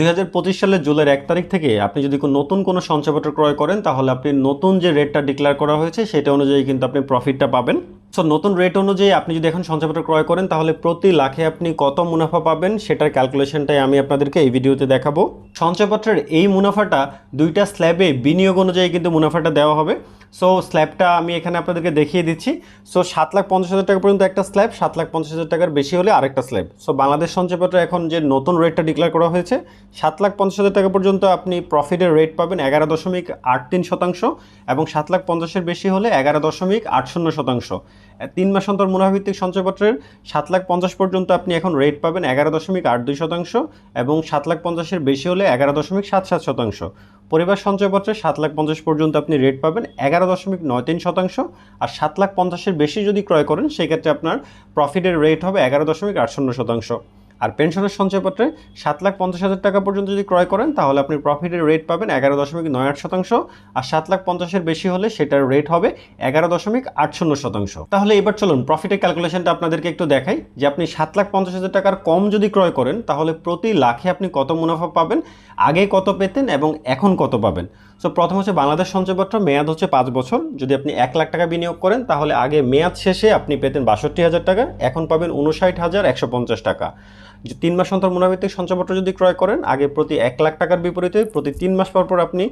দুই সালের জুলাইয়ের এক তারিখ থেকে আপনি যদি নতুন কোনো সঞ্চয়পত্র ক্রয় করেন, তাহলে আপনি নতুন যে রেটটা ডিক্লেয়ার করা হয়েছে, সেটা অনুযায়ী কিন্তু আপনি প্রফিটটা পাবেন। সো নতুন রেট অনুযায়ী আপনি যদি এখন সঞ্চয়পত্র ক্রয় করেন, তাহলে প্রতি লাখে আপনি কত মুনাফা পাবেন, সেটার ক্যালকুলেশনটাই আমি আপনাদেরকে এই ভিডিওতে দেখাবো। সঞ্চয়পত্রের এই মুনাফাটা দুইটা স্ল্যাবে বিনিয়োগ অনুযায়ী কিন্তু মুনাফাটা দেওয়া হবে। সো স্ল্যাবটা আমি এখানে আপনাদেরকে দেখিয়ে দিচ্ছি। সো সাত লাখ পঞ্চাশ হাজার টাকা পর্যন্ত একটা স্ল্যাব সাত লাখ পঞ্চাশ হাজার টাকার বেশি হলে আরেকটা স্ল্যাব সো বাংলাদেশ সঞ্চয়পত্র এখন যে নতুন রেটটা ডিক্লেয়ার করা হয়েছে, সাত লাখ পঞ্চাশ হাজার টাকা পর্যন্ত আপনি প্রফিটের রেট পাবেন এগারো দশমিক আট তিন শতাংশ এবং সাত লাখ পঞ্চাশের বেশি হলে এগারো দশমিক আট শূন্য শতাংশ। তিন মাস অন্তর মুনাভিত্তিক সঞ্চয়পত্রের সাত লাখ পঞ্চাশ পর্যন্ত আপনি এখন রেট পাবেন এগারো দশমিক আট দুই শতাংশ এবং সাত লাখ পঞ্চাশের বেশি হলে এগারো দশমিক সাত সাত শতাংশ। পরিবার সঞ্চয়পত্রে সাত লাখ পঞ্চাশ পর্যন্ত আপনি রেট পাবেন এগারো দশমিক নয় তিন শতাংশ আর সাত লাখ পঞ্চাশের বেশি যদি ক্রয় করেন, সেক্ষেত্রে আপনার প্রফিটের রেট হবে এগারো দশমিক আট শূন্য শতাংশ। আর পেনশনের সঞ্চয়পত্রে সাত লাখ পঞ্চাশ হাজার টাকা পর্যন্ত যদি ক্রয় করেন, তাহলে আপনি প্রফিটের রেট পাবেন এগারো দশমিক নয় আট শতাংশ। আর সাত লাখ পঞ্চাশের বেশি হলে সেটার রেট হবে এগারো দশমিক আট শূন্য শতাংশ। তাহলে এবার চলুন প্রফিটের ক্যালকুলেশনটা আপনাদেরকে একটু দেখাই যে আপনি সাত লাখ পঞ্চাশ হাজার টাকার কম যদি ক্রয় করেন, তাহলে প্রতি লাখে আপনি কত মুনাফা পাবেন, আগে কত পেতেন এবং এখন কত পাবেন? সো প্রথম হচ্ছে বাংলাদেশ সঞ্চয়পত্র, মেয়াদ হচ্ছে পাঁচ বছর। যদি আপনি এক লাখ টাকা বিনিয়োগ করেন, তাহলে আগে মেয়াদ শেষে আপনি পেতেন বাষট্টি হাজার টাকা, এখন পাবেন উনষাট হাজার একশো পঞ্চাশ টাকা। তিন মাস অন্তর মুনাভিত্তিক সঞ্চয়পত্র যদি ক্রয় করেন, আগে প্রতি এক লাখ টাকার বিপরীতে প্রতি তিন মাস পর পর আপনি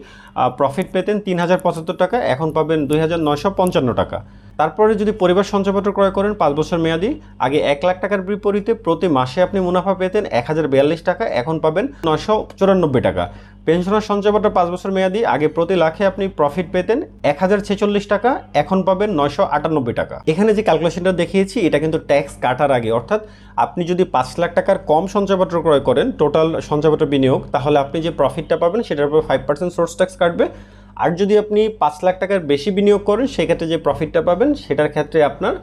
প্রফিট পেতেন তিন হাজার পঁচাত্তর টাকা, এখন পাবেন দুই হাজার নয়শো পঞ্চান্ন টাকা। তারপরে যদি পরিবার সঞ্চয়পত্র ক্রয় করেন পাঁচ বছর মেয়াদি, আগে এক লাখ টাকার বিপরীতে প্রতি মাসে আপনি মুনাফা পেতেন এক হাজার বিয়াল্লিশ টাকা, এখন পাবেন নয়শো চুরানব্বই টাকা। পেনশনের সঞ্চয়পত্র পাঁচ বছর মেয়াদি, আগে প্রতি লাখে আপনি প্রফিট পেতেন এক হাজার ছেচল্লিশ টাকা, এখন পাবেন নয়শো আটানব্বই টাকা। এখানে যে ক্যালকুলেশনটা দেখিয়েছি, এটা কিন্তু ট্যাক্স কাটার আগে। অর্থাৎ আপনি যদি পাঁচ লাখ টাকার কম সঞ্চয়পত্র ক্রয় করেন টোটাল সঞ্চয়পত্র বিনিয়োগ, তাহলে আপনি যে প্রফিটটা পাবেন, সেটার উপর ফাইভ পার্সেন্ট সোর্স ট্যাক্স কাটবে। আর যদি আপনি পাঁচ লাখ টাকার বেশি বিনিয়োগ করেন, সেক্ষেত্রে যে প্রফিটটা পাবেন, সেটার ক্ষেত্রে আপনার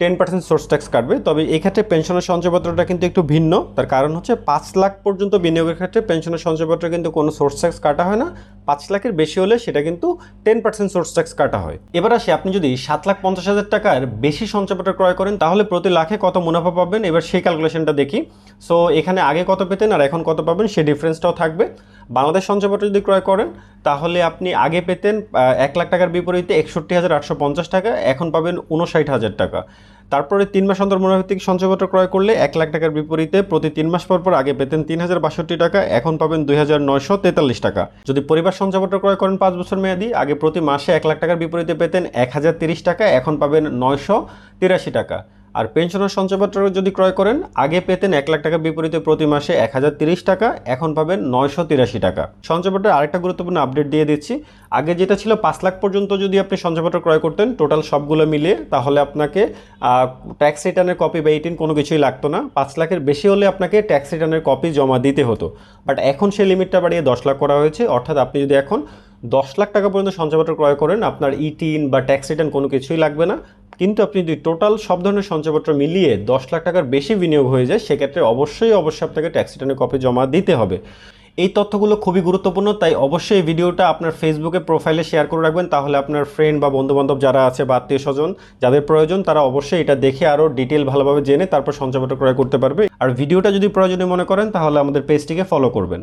টেন পার্সেন্ট সোর্স ট্যাক্স কাটবে। তবে এক্ষেত্রে পেনশনের সঞ্চয়পত্রটা কিন্তু একটু ভিন্ন। তার কারণ হচ্ছে পাঁচ লাখ পর্যন্ত বিনিয়োগের ক্ষেত্রে পেনশনের সঞ্চয়পত্র কিন্তু কোনো সোর্স ট্যাক্স কাটা হয় না। পাঁচ লাখের বেশি হলে সেটা কিন্তু টেন পার্সেন্ট সোর্স ট্যাক্স কাটা হয়। এবার আসি, আপনি যদি সাত লাখ পঞ্চাশ হাজার টাকার বেশি সঞ্চয়পত্র ক্রয় করেন, তাহলে প্রতি লাখে কত মুনাফা পাবেন? এবার সেই ক্যালকুলেশনটা দেখি। সো এখানে আগে কত পেতেন আর এখন কত পাবেন সেই ডিফারেন্সটাও থাকবে। বাংলাদেশ সঞ্চয়পত্র যদি ক্রয় করেন, তাহলে আপনি আগে পেতেন এক লাখ টাকার বিপরীতে একষট্টি হাজার আটশো পঞ্চাশ টাকা, এখন পাবেন উনষাট হাজার টাকা। তারপরে তিন মাস অন্তর মনোভিত্তিক সঞ্চয়পত্র ক্রয় করলে এক লাখ টাকার বিপরীতে প্রতি তিন মাস পর পর আগে পেতেন তিন হাজার বাষট্টি টাকা, এখন পাবেন দুই হাজার নয়শো তেতাল্লিশ টাকা। যদি পরিবার সঞ্চয়পত্র ক্রয় করেন পাঁচ বছর মেয়াদি, আগে প্রতি মাসে এক লাখ টাকার বিপরীতে পেতেন এক হাজার তিরিশ টাকা, এখন পাবেন নয়শো তিরাশি টাকা। আর পেনশনের সঞ্চয়পত্র যদি ক্রয় করেন, আগে পেতেন এক লাখ টাকার বিপরীতে প্রতি মাসে এক টাকা, এখন পাবেন নয়শো তিরাশি টাকা। সঞ্চয়পত্রের আরেকটা গুরুত্বপূর্ণ আপডেট দিয়ে দিচ্ছি। আগে যেটা ছিল পাঁচ লাখ পর্যন্ত যদি আপনি সঞ্চয়পত্র ক্রয় করতেন, টোটাল সবগুলো মিলিয়ে, তাহলে আপনাকে ট্যাক্স রিটার্নের কপি বা এইটিন কোনো কিছুই লাগতো না। পাঁচ লাখের বেশি হলে আপনাকে ট্যাক্স রিটার্নের কপি জমা দিতে হতো। বাট এখন সেই লিমিটটা বাড়িয়ে দশ লাখ করা হয়েছে। অর্থাৎ আপনি যদি এখন দশ লাখ টাকা পর্যন্ত সঞ্চয়পত্র ক্রয় করেন, আপনার ইটিন বা ট্যাক্স রিটার্ন কোনো কিছুই লাগবে না। কিন্তু আপনি যদি টোটাল সব ধরনের সঞ্চয়পত্র মিলিয়ে দশ লাখ টাকার বেশি বিনিয়োগ হয়ে যায়, সেক্ষেত্রে অবশ্যই অবশ্যই আপনাকে ট্যাক্স রিটার্নের কপি জমা দিতে হবে। এই তথ্যগুলো খুবই গুরুত্বপূর্ণ, তাই অবশ্যই ভিডিওটা আপনার ফেসবুকে প্রোফাইলে শেয়ার করে রাখবেন। তাহলে আপনার ফ্রেন্ড বা বন্ধুবান্ধব যারা আছে বা আত্মীয় স্বজন, যাদের প্রয়োজন, তারা অবশ্যই এটা দেখে আরও ডিটেল ভালোভাবে জেনে তারপর সঞ্চয়পত্র ক্রয় করতে পারবে। আর ভিডিওটা যদি প্রয়োজনীয় মনে করেন, তাহলে আমাদের পেজটিকে ফলো করবেন।